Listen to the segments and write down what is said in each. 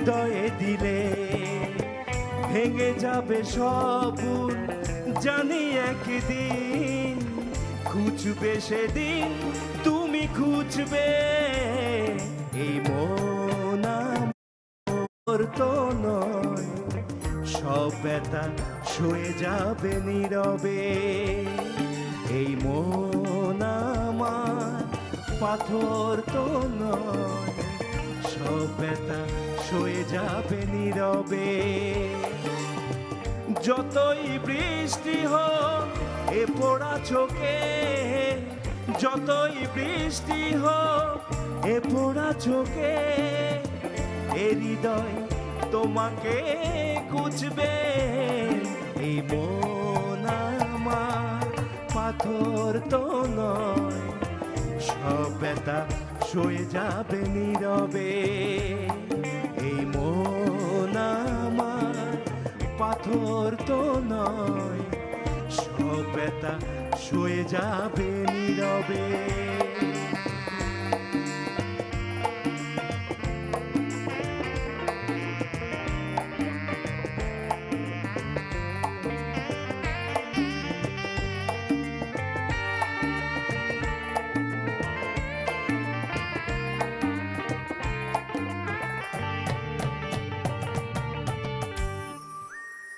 হৃদয়ে দিলে ভেঙে যাবে সব জানি একদিন খুঁজবে সেদিন, তুমি খুঁজবে এই মন তো নয়। সব ব্যথা সয়ে যাবে নীরবে। এই মন আমার পাথর তো নয়। সব ব্যথা সয়ে যাবে নীরবে। যতই বৃষ্টি হোক, এ পোড়া চোখে, যতই বৃষ্টি হোক, এ পোড়া চোখে, এ হৃদয় তোমাকে খুঁজবে। এই মন পাথর তো নয়, সব ব্যথা সয়ে যাবে নীরবে। এই মন পাথর তো নয় সব ব্যথা সয়ে যাবে নীরবে।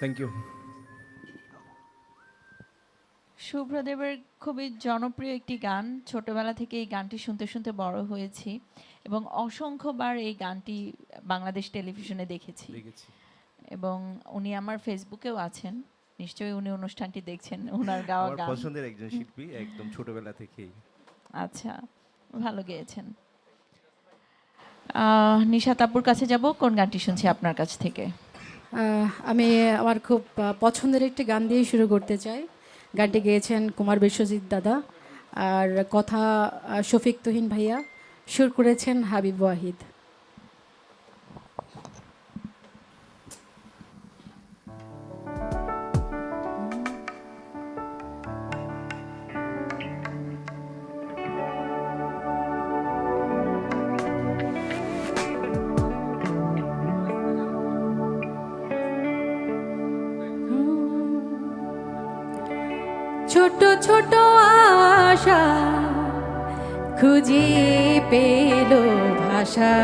থ্যাংক ইউ শুভ্রদেবের খুবই জনপ্রিয় একটি গান। ছোটবেলা থেকে এই গানটি শুনতে শুনতে বড় হয়েছি এবং অসংখ্যবার এই গানটি বাংলাদেশ টেলিভিশনে দেখেছি। এবং উনি আমার ফেসবুকেও আছেন। নিশ্চয়ই উনি অনুষ্ঠানটি দেখছেন ওনার গাওয়া গান। পছন্দের একজন শিল্পী একদম ছোটবেলা থেকেই। আচ্ছা ভালো গেয়েছেন। আহ, নিশাত আপুর কাছে যাব। কোন গানটি শুনছি আপনার কাছ থেকে? আমি আমার খুব পছন্দের একটি গান দিয়ে শুরু করতে চাই। গানটি গেয়েছেন কুমার বিশ্বজিৎ দাদা আর কথা শফিক তুহিন ভাইয়া। সুর করেছেন হাবিব ওয়াহিদ। ছোট আশা খুঁজে পেল ভাষা।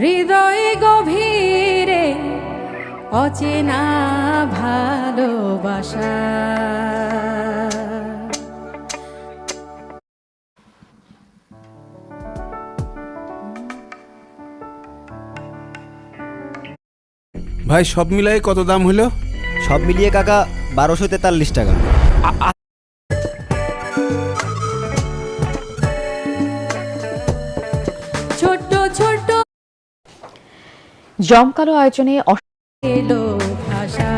হৃদয় গভীরে অচেনা ভালোবাসা। ভাই, সব মিলাই কত দাম হলো? সব মিলিয়ে কাকা বারোশো তেতাল্লিশ টাকা। ছোট ছোট জমকালো আয়োজনে ভাষা।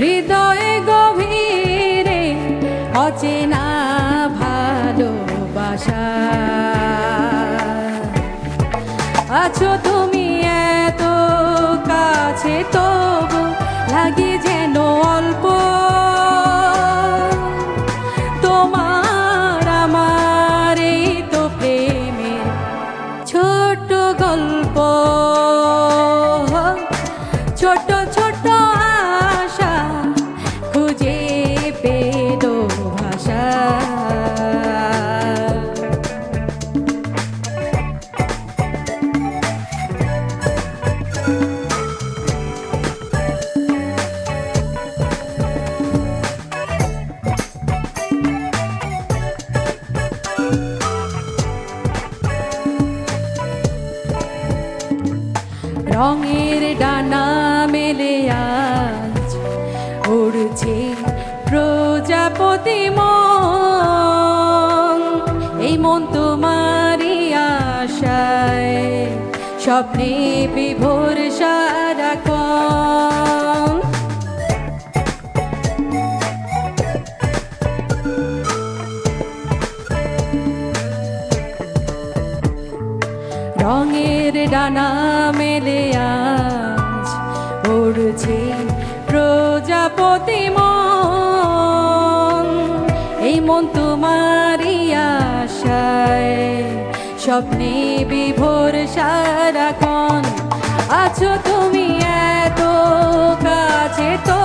হৃদয় গভীরে অচেনা ভালোবাসা। আছো তুমি এত রঙের ডানা মেলে আজ উড়ছে প্রজাপতি মন। এই মন তোমারই আশায় স্বপ্নে বিভোর সারাক্ষণ ডানা মেলে আজ উড়ছে প্রজাপতি মন। এই মন তোমারই আশায়, স্বপ্নে বিভোর সারাক্ষণ। আছো তুমি এত কাছে তো